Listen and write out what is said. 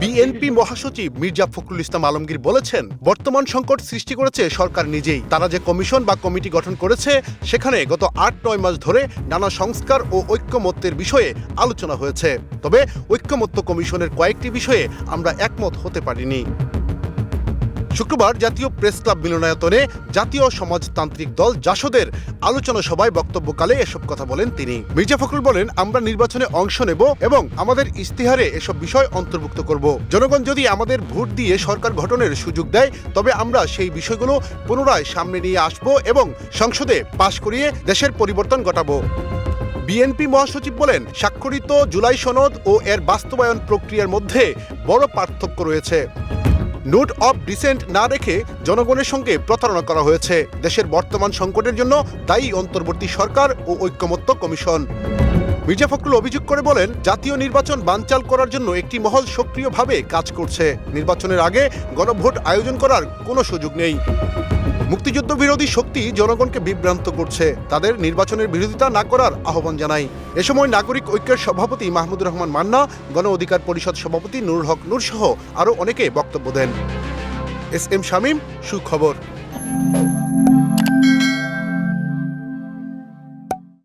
BNP মহাসচিব মির্জা ফখরুল ইসলাম আলমগীর বলেছেন, বর্তমান সংকট সৃষ্টি করেছে সরকার নিজেই। তারা যে কমিশন বা কমিটি গঠন করেছে, সেখানে গত আট নয় মাস ধরে নানা সংস্কার ও ঐক্যমত্যের বিষয়ে আলোচনা হয়েছে। তবে ঐক্যমত্য কমিশনের কয়েকটি বিষয়ে আমরা একমত হতে পারিনি। শুক্রবার জাতীয় প্রেস ক্লাব মিলনায়তনে জাতীয় সমাজতান্ত্রিক দল জাসদের আলোচনা সভায় বক্তব্যকালে এসব কথা বলেন তিনি। মির্জা ফখরুল বলেন, আমরা নির্বাচনে অংশ নেব এবং আমাদের ইস্তিহারে এসব বিষয় অন্তর্ভুক্ত করব। জনগণ যদি আমাদের ভোট দিয়ে সরকার গঠনের সুযোগ দেয়, তবে আমরা সেই বিষয়গুলো পুনরায় সামনে নিয়ে আসব এবং সংসদে পাশ করিয়ে দেশের পরিবর্তন ঘটাবো। বিএনপি মহাসচিব বলেন, স্বাক্ষরিত জুলাই সনদ ও এর বাস্তবায়ন প্রক্রিয়ার মধ্যে বড় পার্থক্য রয়েছে। নোট অব ডিসেন্ট না রেখে জনগণের সঙ্গে প্রতারণা করা হয়েছে। দেশের বর্তমান সংকটের জন্য দায়ী অন্তর্বর্তী সরকার ও ঐক্যমত্য কমিশন। মির্জা ফখরুল অভিযোগ করে বলেন, জাতীয় নির্বাচন বানচাল করার জন্য একটি মহল সক্রিয়ভাবে কাজ করছে। নির্বাচনের আগে গণভোট আয়োজন করার কোনো সুযোগ নেই। মুক্তিযুদ্ধ বিরোধী শক্তি জনগণকে বিভ্রান্ত করছে। তাদের নির্বাচনের বিরোধিতা না করার আহ্বান জানাই। এ সময় নাগরিক ঐক্যের সভাপতি মাহমুদুর রহমান মান্না, গণ অধিকার পরিষদ সভাপতি নুরুল হক নূর সহ আরও অনেকে বক্তব্য দেন। এস এম শামীম, সুখবর।